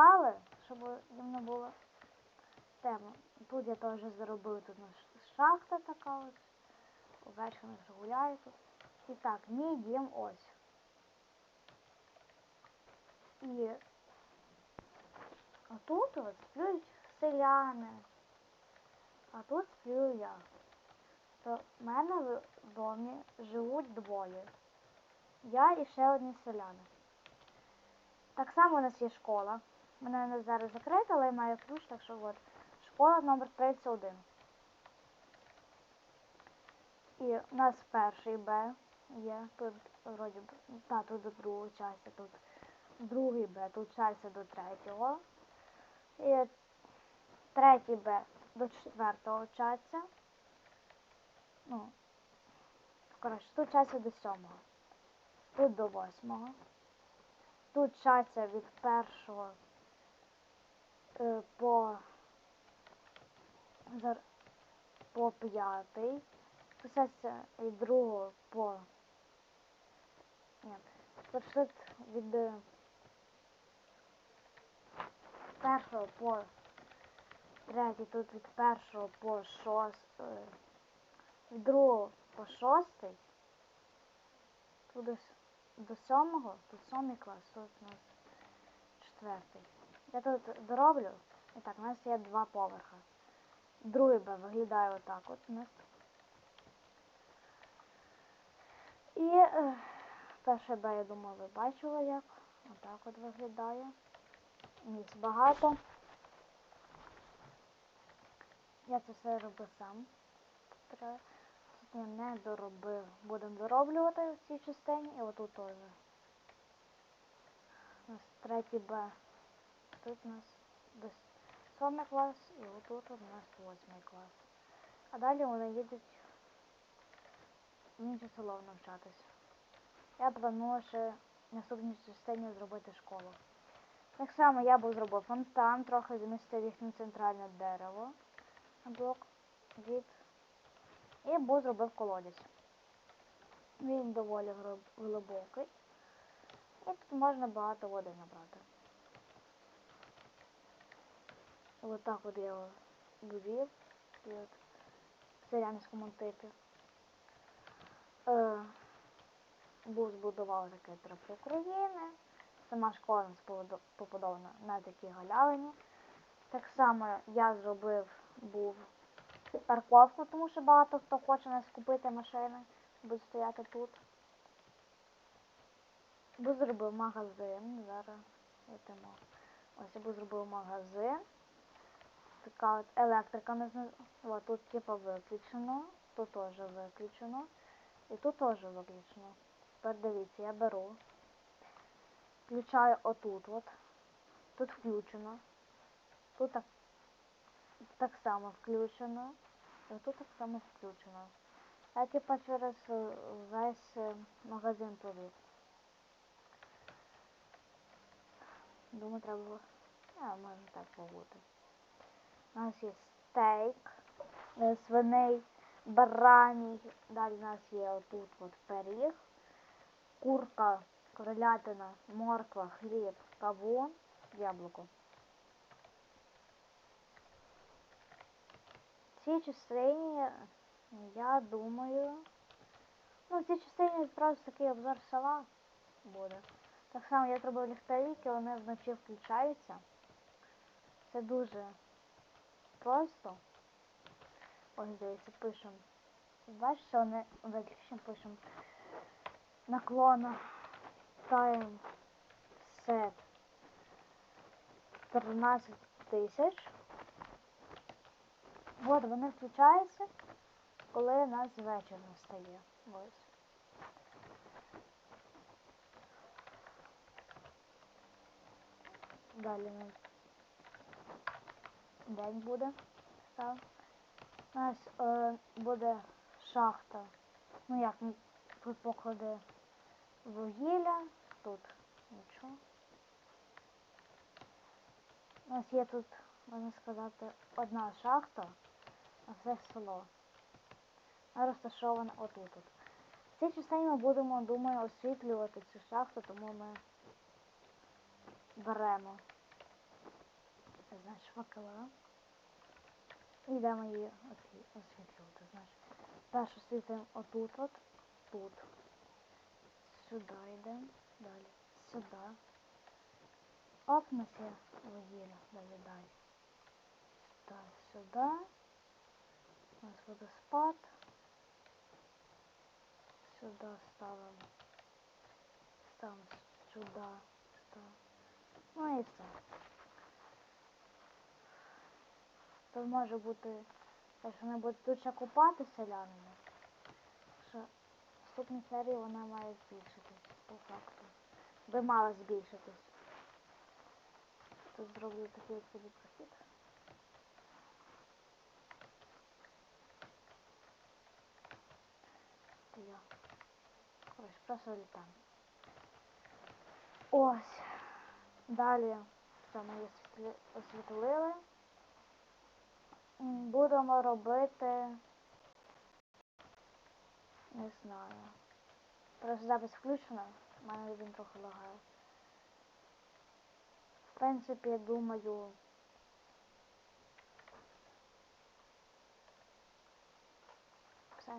Але, щоб їм не було тема. Тут я теж заробив тут шахта така ось. Овечка наша гуляє тут. І так, мій дім ось. І отут от сплюють селяни. А тут сплю я. То в мене в домі живуть двоє. Я і ще одні селяни. Так само у нас є школа. Вона нас зараз закрита, але я маю ключ, так що от. Школа номер 31. І у нас перший Б є. Тут вроді та тут до другого часу, тут другий Б, тут часу до третього. І третій Б до четвертого часу. Ну, коротше, тут часу до сьомого. Тут до восьмого. Тут часу від першого по по п'ятий. Часу від другого по ні, тут від е, першого по третій, тут від першого по шостий, від другого по шостий, тут до сьомого, тут сьомий клас, тут у нас четвертий. Я тут дороблю. І так, у нас є два поверха. Другий Б виглядає отак от у нас. І е, перше Б, я думаю, ви бачили як. Отак от виглядає. Місць багато. Я це все робив сам. Тут я не доробив. Будемо дороблювати в цій частині і отут теж. У нас третій Б. Тут у нас десь сьомий клас і отут у нас восьмий клас. А далі вони їдуть в інше село навчатись. Я планую ще наступній частині зробити школу. Так само я був зробив фонтан, трохи змістив їхнє центральне дерево на блок від. І був зробив колодязь. Він доволі глибокий. І тут можна багато води набрати. Ось так от я його довів. І от в селянському типі. Е, був збудував таке трохи України. Сама школа нас побудована на такій галявині. Так само я зробив був парковку, тому що багато хто хоче нас купити машини, будуть стояти тут. Бо зробив магазин, зараз. Ось я б зробив магазин. Така от електрика не О, тут типу виключено, тут теж виключено. І тут теж виключено. Тепер дивіться, я беру. Включаю отут от. Тут включено. Тут так, так само включено. І тут так само включено. Я типа через е, весь е, магазин провів. Думаю, треба. А, може так побути. У нас є стейк, е, свиний, бараній. Далі у нас є отут от пиріг, курка, кролятина, морква, хліб, кавун, яблуко. В цій частині, я думаю, ну в цій частині просто такий обзор села буде. Так само я зробив ліхтарики, вони вночі включаються. Це дуже просто. Ось дивіться, пишемо. Бачите, вони виключно пишемо наклона time set 13 тисяч. От вони включаються, коли у нас вечір настає. Ось. Далі нас день буде. Так. У нас е, буде шахта. Ну як, тут покладе вугілля, тут нічого. У нас є тут, можна сказати, одна шахта, а все село. Вона розташована отут. от. В цій частині ми будемо, думаю, освітлювати цю шахту, тому ми беремо факела. І де мої осві- освітлювати, значить. Першу світимо отут от, тут. Сюди йдемо, далі, сюди. Оп, нас є вугілля, далі, далі. Так, сюди. У нас водоспад. Сюди ставимо. Сюди. Ставимо. Ну і все. Тут може бути, якщо вони будуть тут ще купатися селянами, що в наступній серії вона має збільшитись по факту. Би мала збільшитись. Тут зроблю такий собі прохід. Я. Коротше, просто літаємо. Ось. Далі це ми її освітлили. Будемо робити. Не знаю. Просто запис включено. У мене він трохи лагає. В принципі, я думаю. Все.